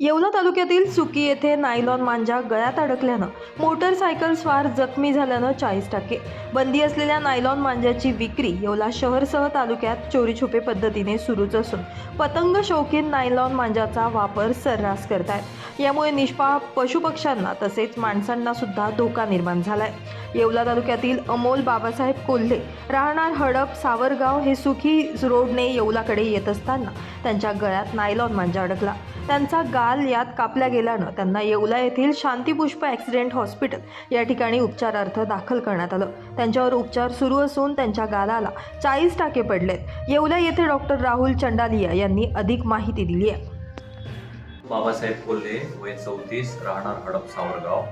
येवला तालुक्यातील सुकी येथे नायलॉन मांजा गळ्यात अडकल्यानं मोटरसायकल स्वार जखमी झाल्यानं चाळीस टक्के. बंदी असलेल्या नायलॉन मांजाची विक्री येवला शहरसह तालुक्यात चोरीछुपे पद्धतीने सुरूच असून पतंग शौकीन नायलॉन मांजाचा वापर सर्रास करतायत. यामुळे निष्पाप पशुपक्ष्यांना तसेच माणसांना सुद्धा धोका निर्माण झालाय. येवला तालुक्यातील अमोल बाबासाहेब कोल्हे राहणार हडप सावरगाव हे सुखी रोडने येवलाकडे येत असताना त्यांच्या गळ्यात नायलॉन मांजा अडकला. त्यांचा गाल यात कापला गेल्यानं त्यांना येवला येथील शांतीपुष्प ॲक्सिडेंट हॉस्पिटल या ठिकाणी उपचारार्थ दाखल करण्यात आलं. त्यांच्यावर उपचार सुरू असून त्यांच्या गालाला चाळीस टाके पडलेत. येवला येथे डॉक्टर राहुल चंडालिया यांनी अधिक माहिती दिली आहे. बाबासाहेब कोल्हे वय चौतीस राहणार हडप सावरगाव.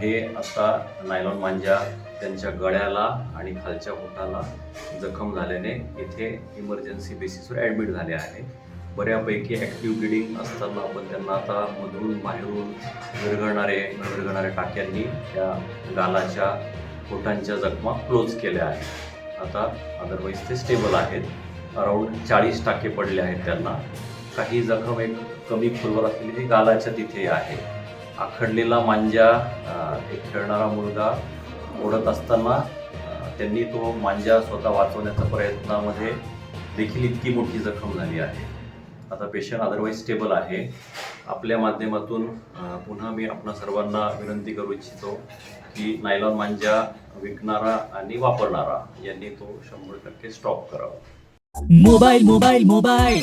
हे आता नायलॉन मांजा त्यांच्या गळ्याला आणि खालच्या पोटाला जखम झाल्याने इथे इमर्जन्सी बेसिसवर ॲडमिट झाले आहे. बऱ्यापैकी ॲक्टिव्ह ब्लिडिंग असताना पण त्यांना आता मधून बाहेरून विरघळणारे विरघळणाऱ्या टाक्यांनी त्या गालाच्या पोटांच्या जखमा क्लोज केल्या आहेत. आता अदरवाईज ते स्टेबल आहेत. अराऊंड चाळीस टाके पडले आहेत त्यांना. काही जखम एक कमी खोलवर असलेली ती गालाच्या तिथे आहे. आखडलेला मांजा एक खेळणारा मुलगा ओढत असताना त्यांनी तो मांजा स्वतः वाचवण्याच्या प्रयत्नामध्ये देखील इतकी मोठी जखम झाली आहे. आता पेशंट अदरवाईज स्टेबल आहे. आपल्या माध्यमातून पुन्हा मी आपणा सर्वांना विनंती करू इच्छितो की नायलॉन मांजा विकणारा आणि वापरणारा यांनी तो शंभर टक्के स्टॉप करावा. मोबाइल मोबाइल मोबाइल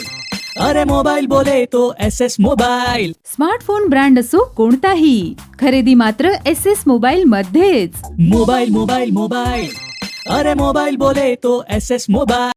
अरे मोबाइल बोले तो S S mobile smartphone brand असो कोणताही खरेदी मात्र एस एस मोबाईल मध्येच. मोबाइल मोबाइल मोबाइल अरे मोबाइल बोले तो एस एस मोबाइल